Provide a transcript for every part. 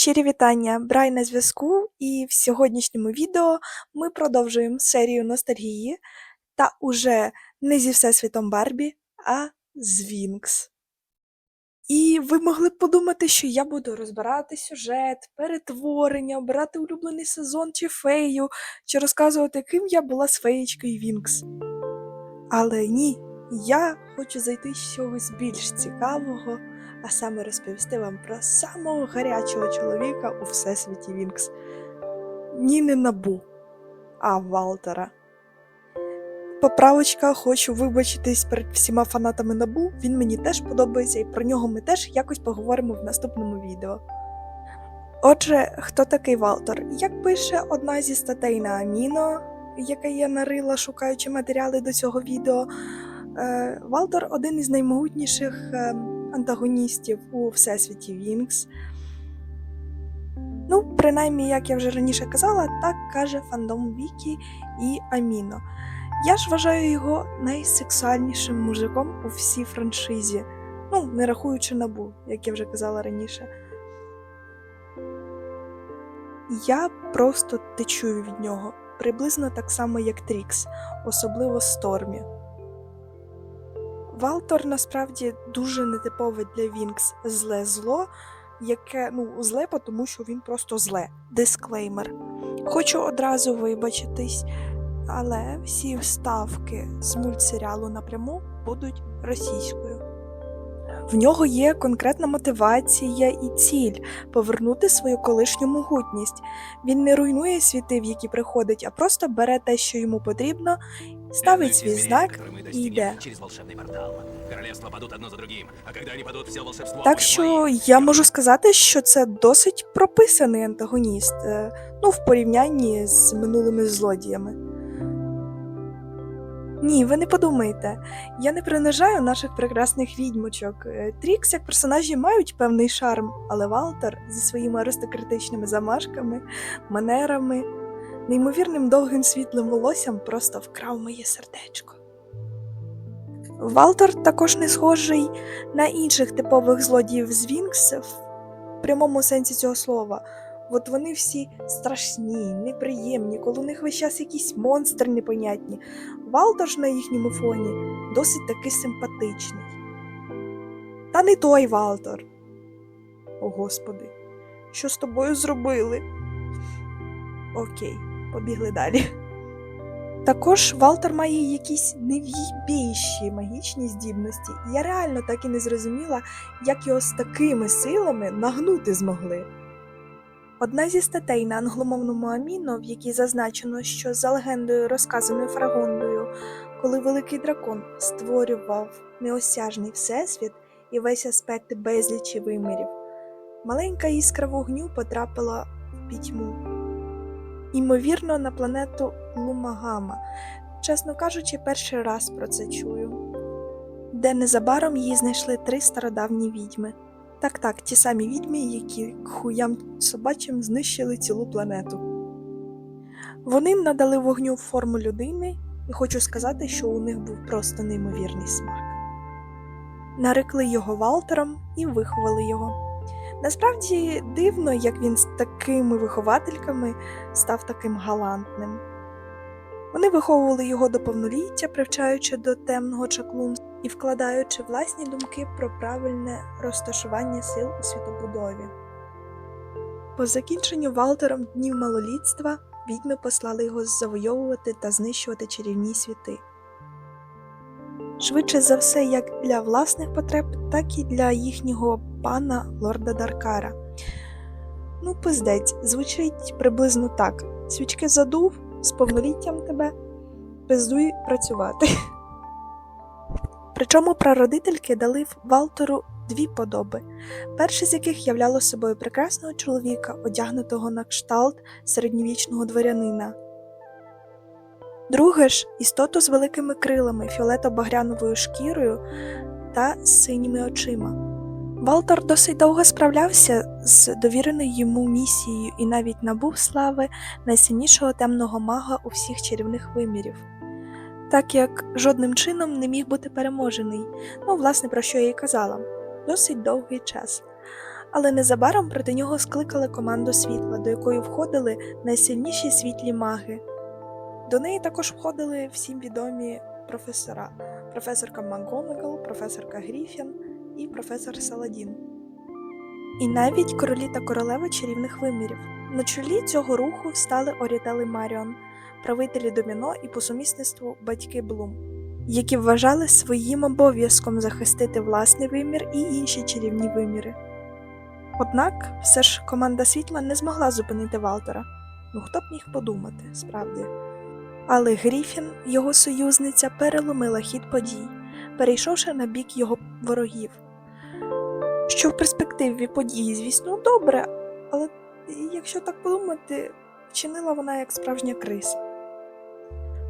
Щирі вітання, Брай на зв'язку, і в сьогоднішньому відео ми продовжуємо серію ностальгії та уже не зі Всесвітом Барбі, а з Вінкс. І ви могли б подумати, що я буду розбирати сюжет, перетворення, обирати улюблений сезон чи фею, чи розказувати, ким я була з феєчкою Вінкс. Але ні, я хочу зайти з чогось більш цікавого, а саме розповісти вам про самого гарячого чоловіка у всесвіті Вінкс. Ні, не набу, а Валтера. Поправочка, хочу вибачитись перед всіма фанатами набу. Він мені теж подобається, і про нього ми теж якось поговоримо в наступному відео. Отже, хто такий Валтер? Як пише одна зі статей на Аміно, яке я нарила, шукаючи матеріали до цього відео, е, Валтер один із наймогутніших е, антагоністів у всесвіті Вінкс. Ну, принаймні, як я вже раніше казала, так каже фандом Вікі і Аміно. Я ж вважаю його найсексуальнішим мужиком у всій франшизі. Ну, не рахуючи набу, як я вже казала раніше. Я просто течую від нього, приблизно так само, як Трікс, особливо Стормі. Валтор насправді дуже нетипове для Вінкс зле зло, яке ну зле, тому що він просто зле. Дисклеймер. Хочу одразу вибачитись, але всі вставки з мультсеріалу напряму будуть російською. В нього є конкретна мотивація і ціль повернути свою колишню могутність. Він не руйнує світи, в які приходить, а просто бере те, що йому потрібно, ставить свій знак і йде. Так що я можу сказати, що це досить прописаний антагоніст, е, ну, в порівнянні з минулими злодіями. Ні, ви не подумайте. Я не принижаю наших прекрасних відьмочок. Е, Трікс як персонажі мають певний шарм, але Валтер зі своїми аристократичними замашками, манерами, неймовірним довгим світлим волоссям просто вкрав моє сердечко. Валтер також не схожий на інших типових злодіїв з Вінкс в прямому сенсі цього слова. От вони всі страшні, неприємні, коли у них весь час якісь монстри непонятні. Валтер ж на їхньому фоні досить таки симпатичний. Та не той Валтер. О господи, що з тобою зробили? Окей, побігли далі. Також Валтер має якісь невійбійші магічні здібності, і я реально так і не зрозуміла, як його з такими силами нагнути змогли. Одна зі статей на англомовному Аміно, в якій зазначено, що за легендою, розказаною Фрагондою, коли великий дракон створював неосяжний всесвіт і весь аспект безлічі вимірів, маленька іскра вогню потрапила в пітьму. Ймовірно, на планету Лумагама. Чесно кажучи, перший раз про це чую. Де незабаром її знайшли три стародавні відьми. Так, так, ті самі відьми, які хуям собачим знищили цілу планету. Вони надали вогню форму людини, і хочу сказати, що у них був просто неймовірний смак. Нарекли його Валтером і виховали його. Насправді дивно, як він з такими виховательками став таким галантним. Вони виховували його до повноліття, привчаючи до темного чаклунства і вкладаючи власні думки про правильне розташування сил у світобудові. По закінченню Валтером днів малолітства відьми послали його завойовувати та знищувати чарівні світи. Швидше за все, як для власних потреб, так і для їхнього пана лорда Даркара. Ну, пиздець, звучить приблизно так: свічки задув, з повноліттям тебе, пиздуй працювати. Причому прародительки дали Валтору дві подоби, перше з яких являло собою прекрасного чоловіка, одягнутого на кшталт середньовічного дворянина. Друге ж істоту з великими крилами, фіолето-багряновою шкірою та синіми очима. Валтор досить довго справлявся з довіреною йому місією і навіть набув слави найсильнішого темного мага у всіх чарівних вимірів, так як жодним чином не міг бути переможений, ну, власне, про що я і казала, досить довгий час. Але незабаром проти нього скликали команду світла, до якої входили найсильніші світлі маги. До неї також входили всім відомі професора: професорка МакГонагал, професорка Гріфін і професор Саладін. І навіть королі та королеви чарівних вимірів. На чолі цього руху стали Орітел Маріон, правителі доміно і по сумісництву батьки Блум, які вважали своїм обов'язком захистити власний вимір і інші чарівні виміри. Однак все ж команда світла не змогла зупинити Валтера. Ну хто б міг подумати, справді. Але Гріфін, його союзниця, переломила хід подій, перейшовши на бік його ворогів. Що в перспективі події, звісно, добре, але якщо так подумати, вчинила вона як справжня криса.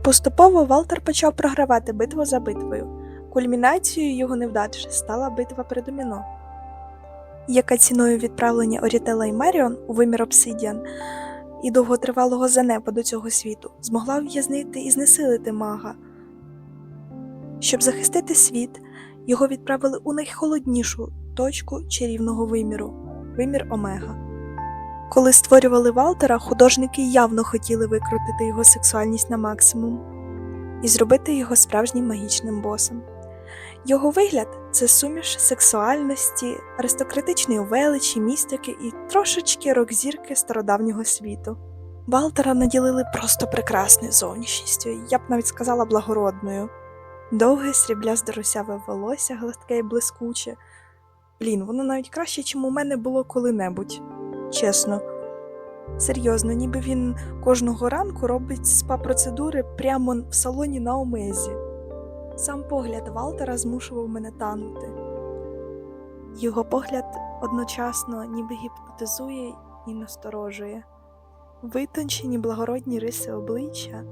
Поступово Валтер почав програвати битву за битвою. Кульмінацією його невдач стала битва при доміно, яка ціною відправлення Орітела і Меріон у вимір Обсидіан і довготривалого занепаду цього світу змогла в'язнити і знесилити мага. Щоб захистити світ, його відправили у найхолоднішу точку чарівного виміру вимір Омега. Коли створювали Валтера, художники явно хотіли викрутити його сексуальність на максимум і зробити його справжнім магічним босом. Його вигляд це суміш сексуальності, аристократичної величі, містики і трошечки рок-зірки стародавнього світу. Валтера наділили просто прекрасною зовнішністю, я б навіть сказала благородною. Довге сріблясте русяве волосся, гладке і блискуче. Блін, воно навіть краще, чим у мене було коли-небудь. Чесно. Серйозно, ніби він кожного ранку робить спа-процедури прямо в салоні на Омезі. Сам погляд Валтера змушував мене танути. Його погляд одночасно ніби гіпнотизує і насторожує. Витончені благородні риси обличчя,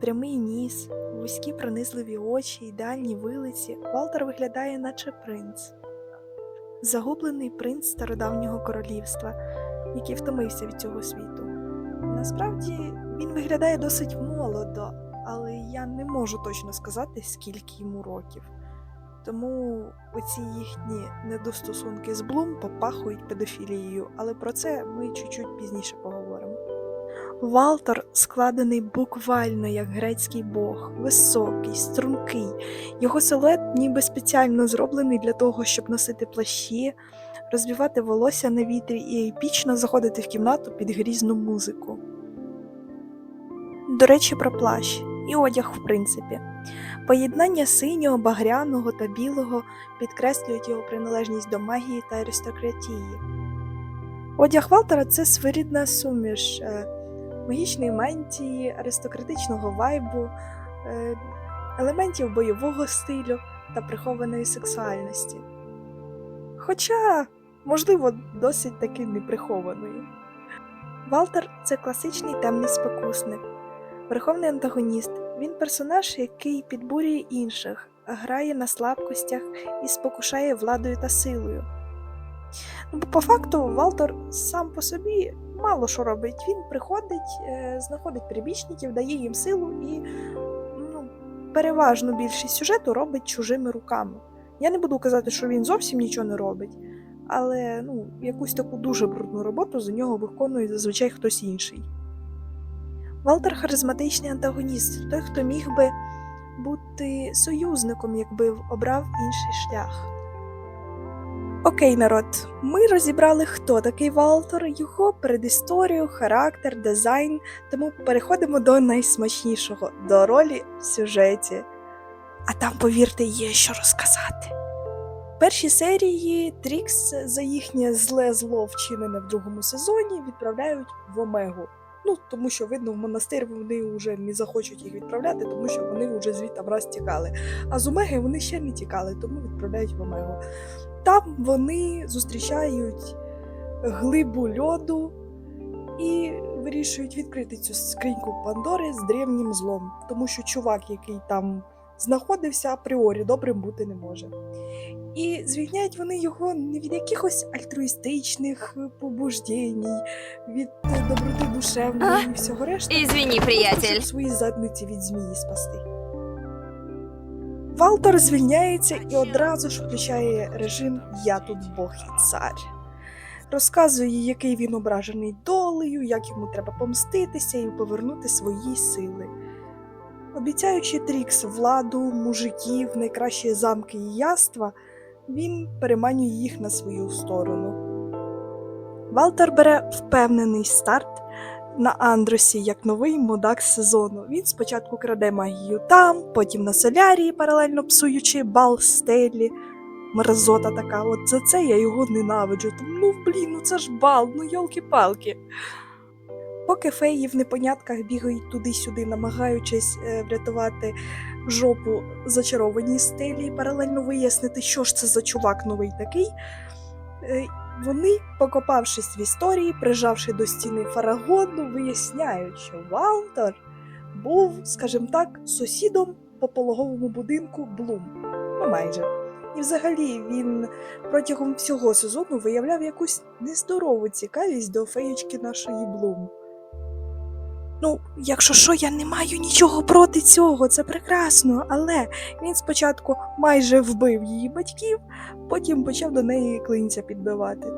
прямий ніс, вузькі пронизливі очі, ідеальні вилиці, Валтер виглядає, наче принц. Загублений принц стародавнього королівства, який втомився від цього світу. Насправді він виглядає досить молодо, але я не можу точно сказати, скільки йому років. Тому оці їхні недостосунки з Блум попахують педофілією, але про це ми чуть-чуть пізніше поговоримо. Валтор складений буквально як грецький бог, високий, стрункий. Його силует ніби спеціально зроблений для того, щоб носити плащі, розвівати волосся на вітрі і епічно заходити в кімнату під грізну музику. До речі, про плащ і одяг, в принципі. Поєднання синього, багряного та білого підкреслюють його приналежність до магії та аристократії. Одяг Валтера це своєрідна суміш е, магічної мантії, аристократичного вайбу, е, елементів бойового стилю та прихованої сексуальності. Хоча, можливо, досить таки неприхованої. Валтер це класичний темний спокусник, верховний антагоніст. Він персонаж, який підбурює інших, грає на слабкостях і спокушає владою та силою. Ну, по факту Валтор сам по собі мало що робить. Він приходить, е, знаходить прибічників, дає їм силу і ну, переважну більшість сюжету робить чужими руками. Я не буду казати, що він зовсім нічого не робить, але ну, якусь таку дуже брудну роботу за нього виконує зазвичай хтось інший. Валтер харизматичний антагоніст, той, хто міг би бути союзником, якби обрав інший шлях. Окей, народ, ми розібрали, хто такий Валтор, його передісторію, характер, дизайн, тому переходимо до найсмачнішого до ролі в сюжеті. А там, повірте, є що розказати. В першій серії Трікс за їхнє зле зло вчинене в другому сезоні відправляють в Омегу. Ну, тому що, видно, в монастир вони вже не захочуть їх відправляти, тому що вони вже звідти раз тікали. А з Омеги вони ще не тікали, тому відправляють в Омегу. Там вони зустрічають глибу льоду і вирішують відкрити цю скриньку Пандори з древнім злом, тому що чувак, який там знаходився, апріорі добрим бути не може. І звільняють вони його не від якихось альтруїстичних побуждень, від е, доброти душевної і всього решта. Просто, приятель. свої задниці від змії спасти. Валтор звільняється і одразу ж включає режим Я тут Бог і цар. розказує, який він ображений долею, як йому треба помститися і повернути свої сили. Обіцяючи Трікс владу, мужиків, найкращі замки і яства, він переманює їх на свою сторону. Валтер бере впевнений старт на Андросі як новий мудак сезону. Він спочатку краде магію там, потім на солярії, паралельно псуючи бал Стеллі. Мерзота така, от за це я його ненавиджу. Ну блін, ну це ж бал, ну йолки-палки. Поки феї в непонятках бігають туди-сюди, намагаючись е, врятувати жопу зачарованій стелі, паралельно вияснити, що ж це за чувак новий такий. е, Вони, покопавшись в історії, прижавши до стіни фарагону, виясняють, що Валтер був, скажімо так, сусідом по пологовому будинку Блум. Ну, майже. І взагалі він протягом всього сезону виявляв якусь нездорову цікавість до феєчки нашої Блум. Ну, якщо що, я не маю нічого проти цього, це прекрасно, але він спочатку майже вбив її батьків, потім почав до неї клинця підбивати.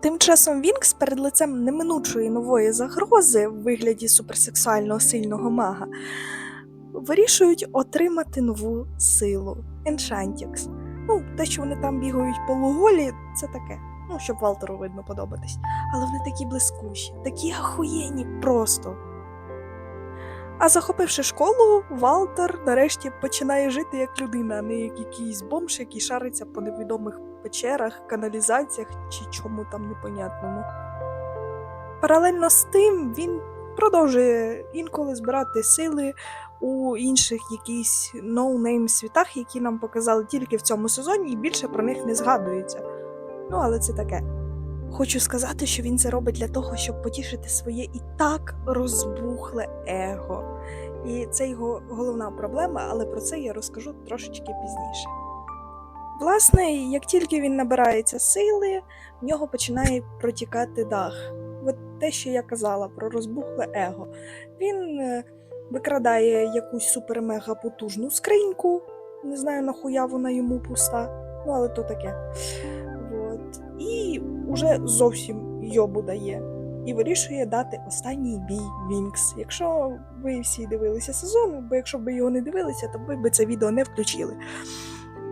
Тим часом Вінкс перед лицем неминучої нової загрози в вигляді суперсексуального сильного мага вирішують отримати нову силу Еншантікс. Ну, те, що вони там бігають полуголі, це таке. Ну, щоб Валтеру видно подобатись. Але вони такі блискучі, такі ахуєнні просто. А захопивши школу, Валтер нарешті починає жити як людина, а не як якийсь бомж, який шариться по невідомих печерах, каналізаціях чи чому там непонятному. Паралельно з тим він продовжує інколи збирати сили у інших якісь ноунейм світах, які нам показали тільки в цьому сезоні, і більше про них не згадується. Ну, але це таке. Хочу сказати, що він це робить для того, щоб потішити своє і так розбухле его. І це його головна проблема, але про це я розкажу трошечки пізніше. Власне, як тільки він набирається сили, в нього починає протікати дах. От те, що я казала про розбухле его. Він е, викрадає якусь супер-мега потужну скриньку. Не знаю, нахуя вона йому пуста, ну але то таке. Уже зовсім йобу дає. І вирішує дати останній бій Вінкс. Якщо ви всі дивилися сезон, бо якщо б його не дивилися, то ви б це відео не включили.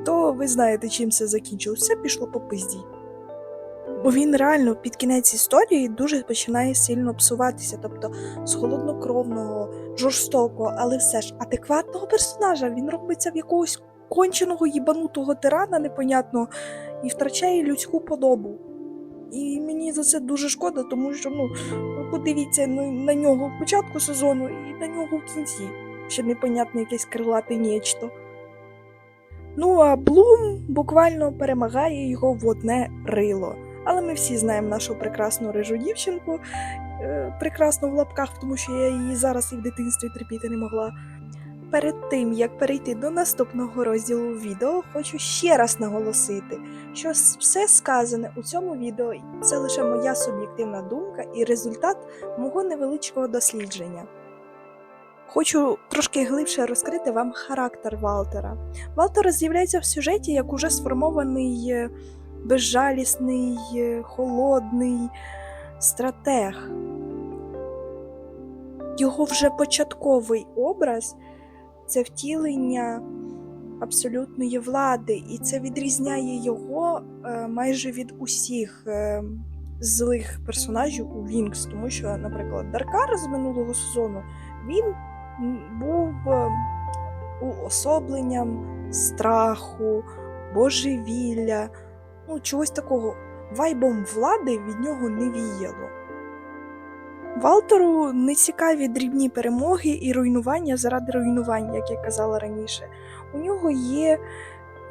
То ви знаєте, чим це закінчилось. Все пішло по пизді. Бо він реально під кінець історії дуже починає сильно псуватися. Тобто з холоднокровного, жорстокого, але все ж адекватного персонажа він робиться в якогось конченого їбанутого тирана непонятного і втрачає людську подобу. І мені за це дуже шкода, тому що ну подивіться на, нього в початку сезону і на нього в кінці. Ще непонятне якесь крилате нечто. Ну а Блум буквально перемагає його в одне рило. Але ми всі знаємо нашу прекрасну рижу дівчинку, е, прекрасну в лапках, тому що я її зараз і в дитинстві терпіти не могла. Перед тим як перейти до наступного розділу відео, хочу ще раз наголосити, що все сказане у цьому відео це лише моя суб'єктивна думка і результат мого невеличкого дослідження. Хочу трошки глибше розкрити вам характер Валтера. Валтер з'являється в сюжеті як уже сформований е, безжалісний, е, холодний стратег. Його вже початковий образ це втілення абсолютної влади, і це відрізняє його е, майже від усіх е, злих персонажів у Вінкс, тому що, наприклад, Даркар з минулого сезону він був е, уособленням страху, божевілля, ну, чогось такого. Вайбом влади від нього не віяло. Валтеру не цікаві дрібні перемоги і руйнування заради руйнування, як я казала раніше. У нього є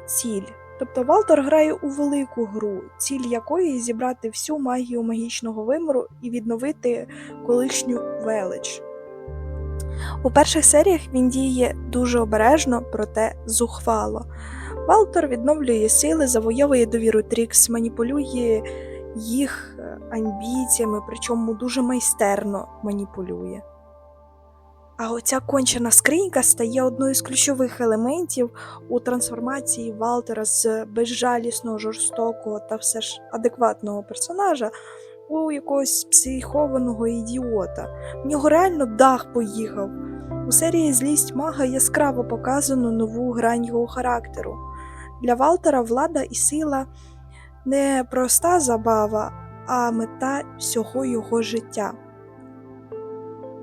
ціль. Тобто Валтер грає у велику гру, ціль якої зібрати всю магію магічного вимору і відновити колишню велич. У перших серіях він діє дуже обережно, проте зухвало. Валтер відновлює сили, завойовує довіру Трікс, маніпулює їх е, амбіціями, причому дуже майстерно маніпулює. А оця кончена скринька стає одною з ключових елементів у трансформації Валтера з безжалісного, жорстокого та все ж адекватного персонажа у якогось психованого ідіота. В нього реально дах поїхав. У серії Злість мага яскраво показано нову грань його характеру. Для Валтера влада і сила не проста забава, а мета всього його життя.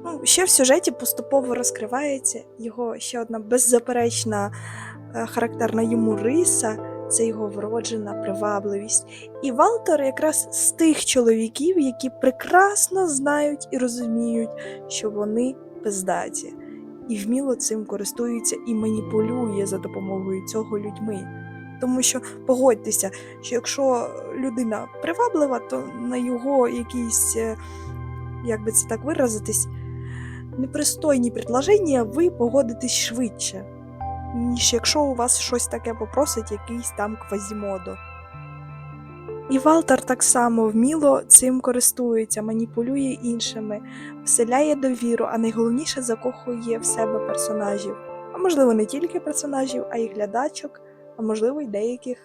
Ну, ще в сюжеті поступово розкривається його ще одна беззаперечна е, характерна йому риса це його вроджена привабливість. І Валтер якраз з тих чоловіків, які прекрасно знають і розуміють, що вони пиздаті, і вміло цим користуються і маніпулює за допомогою цього людьми. Тому що погодьтеся, що якщо людина приваблива, то на його якісь, е, як би це так виразитись, непристойні предложення ви погодитесь швидше, ніж якщо у вас щось таке попросить якийсь там квазімодо. І Валтер так само вміло цим користується, маніпулює іншими, вселяє довіру, а найголовніше закохує в себе персонажів. А можливо, не тільки персонажів, а й глядачок, а можливо, й деяких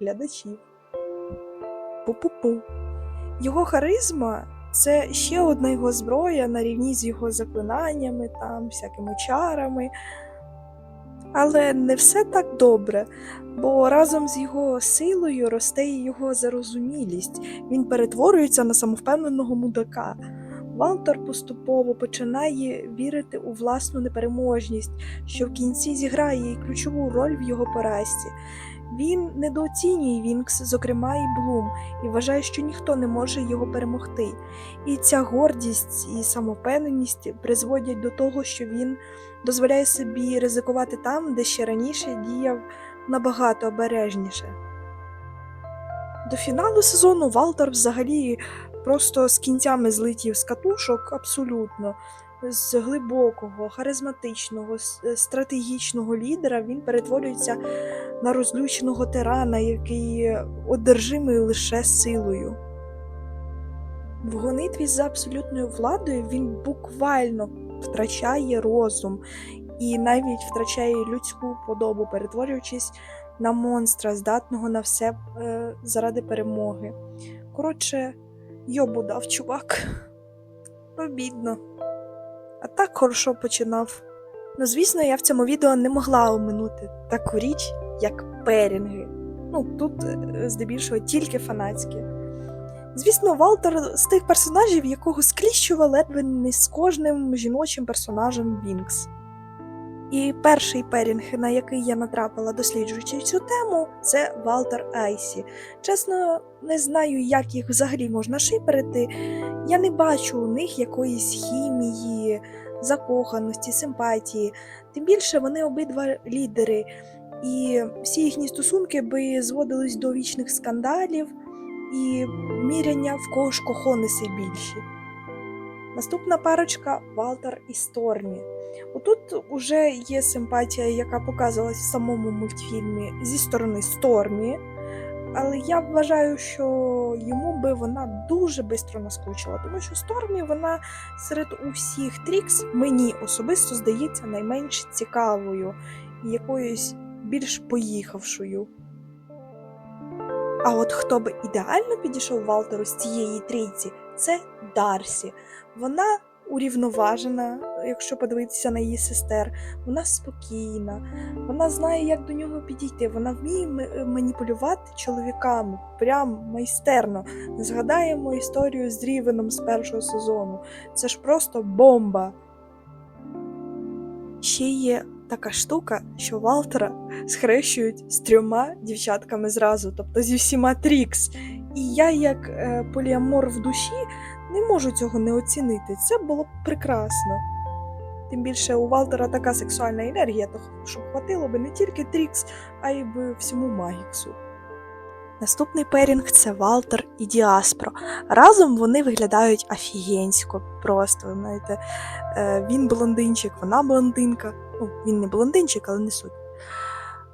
глядачів. Пу-пу-пу. Його харизма це ще одна його зброя на рівні з його заклинаннями, там, всякими чарами. Але не все так добре, бо разом з його силою росте і його зарозумілість. Він перетворюється на самовпевненого мудака. Валтер поступово починає вірити у власну непереможність, що в кінці зіграє і ключову роль в його поразці. Він недооцінює Вінкс, зокрема і Блум, і вважає, що ніхто не може його перемогти. І ця гордість і самовпевненість призводять до того, що він дозволяє собі ризикувати там, де ще раніше діяв набагато обережніше. До фіналу сезону Валтер взагалі просто з кінцями злетів з катушок абсолютно. З глибокого, харизматичного, стратегічного лідера він перетворюється на розлюченого тирана, який одержимий лише силою. В гонитві за абсолютною владою він буквально втрачає розум і навіть втрачає людську подобу, перетворюючись на монстра, здатного на все е, заради перемоги. Коротше, йобу дав чувак. Обідно. А так хорошо починав. Ну, звісно, я в цьому відео не могла оминути таку річ, як перінги. Ну, тут е, здебільшого тільки фанатські. Звісно, Валтер з тих персонажів, якого скліщува ледве не з кожним жіночим персонажем Вінкс. І перший перінг, на який я натрапила, досліджуючи цю тему, це Валтер Айсі. Чесно, не знаю, як їх взагалі можна шиперити. Я не бачу у них якоїсь хімії, закоханості, симпатії. Тим більше вони обидва лідери, і всі їхні стосунки би зводились до вічних скандалів і міряння в кого ж кохони більші. Наступна парочка Валтер і Стормі. Отут уже є симпатія, яка показувалась в самому мультфільмі зі сторони Стормі, але я вважаю, що йому би вона дуже швидко наскучила, тому що Стормі вона серед усіх трікс мені особисто здається найменш цікавою і якоюсь більш поїхавшою. А от хто би ідеально підійшов Валтеру з цієї трійці, це Дарсі. Вона урівноважена, якщо подивитися на її сестер, вона спокійна, вона знає, як до нього підійти, вона вміє маніпулювати чоловіками, прям майстерно. Згадаємо історію з Рівеном з першого сезону. Це ж просто бомба. Ще є така штука, що Валтера схрещують з трьома дівчатками зразу, тобто зі всіма Трікс. І я, як е, поліамор в душі, не можу цього не оцінити. Це було б прекрасно. Тим більше у Валтера така сексуальна енергія, то щоб хватило би не тільки Трікс, а й би всьому Магіксу. Наступний перінг це Валтер і Діаспро. Разом вони виглядають офігенсько, просто знаєте. Е, Він блондинчик, вона блондинка. Ну, він не блондинчик, але не суть.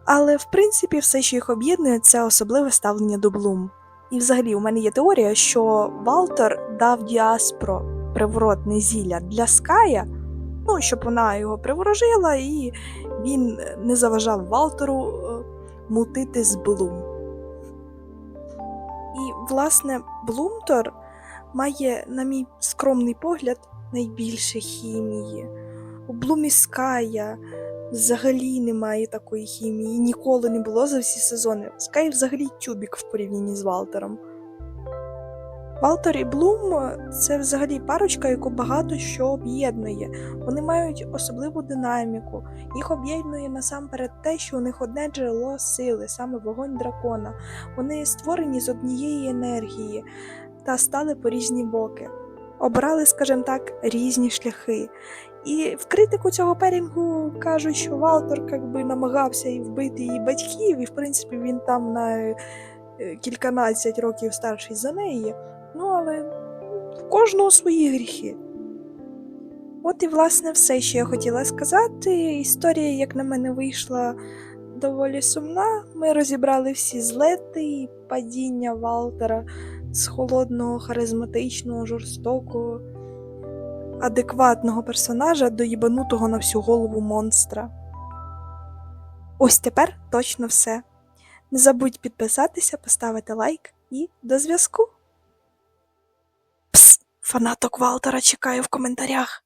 Але в принципі все, що їх об'єднує, це особливе ставлення до Блум. І взагалі у мене є теорія, що Валтер дав Діаспро приворотне зілля для Ская, Ну, щоб вона його приворожила, і він не заважав Валтеру е, мутити з Блум. І, власне, Блумтор має, на мій скромний погляд, найбільше хімії. У Блумі Ская взагалі немає такої хімії, ніколи не було за всі сезони. Скай взагалі тюбік в порівнянні з Валтером. Валтер і Блум це взагалі парочка, яку багато що об'єднує. Вони мають особливу динаміку. Їх об'єднує насамперед те, що у них одне джерело сили, саме вогонь дракона. Вони створені з однієї енергії та стали по різні боки. Обрали, скажімо так, різні шляхи. І в критику цього перінгу кажуть, що Валтер якби намагався і вбити її батьків, і в принципі він там на е, кільканадцять років старший за неї. Ну, але в кожного свої гріхи. От і власне все, що я хотіла сказати. Історія, як на мене, вийшла доволі сумна. Ми розібрали всі злети і падіння Валтера з холодного, харизматичного, жорстокого, адекватного персонажа до їбанутого на всю голову монстра. Ось тепер точно все. Не забудь підписатися, поставити лайк і до зв'язку. Пс, фанаток Валтера чекаю в коментарях.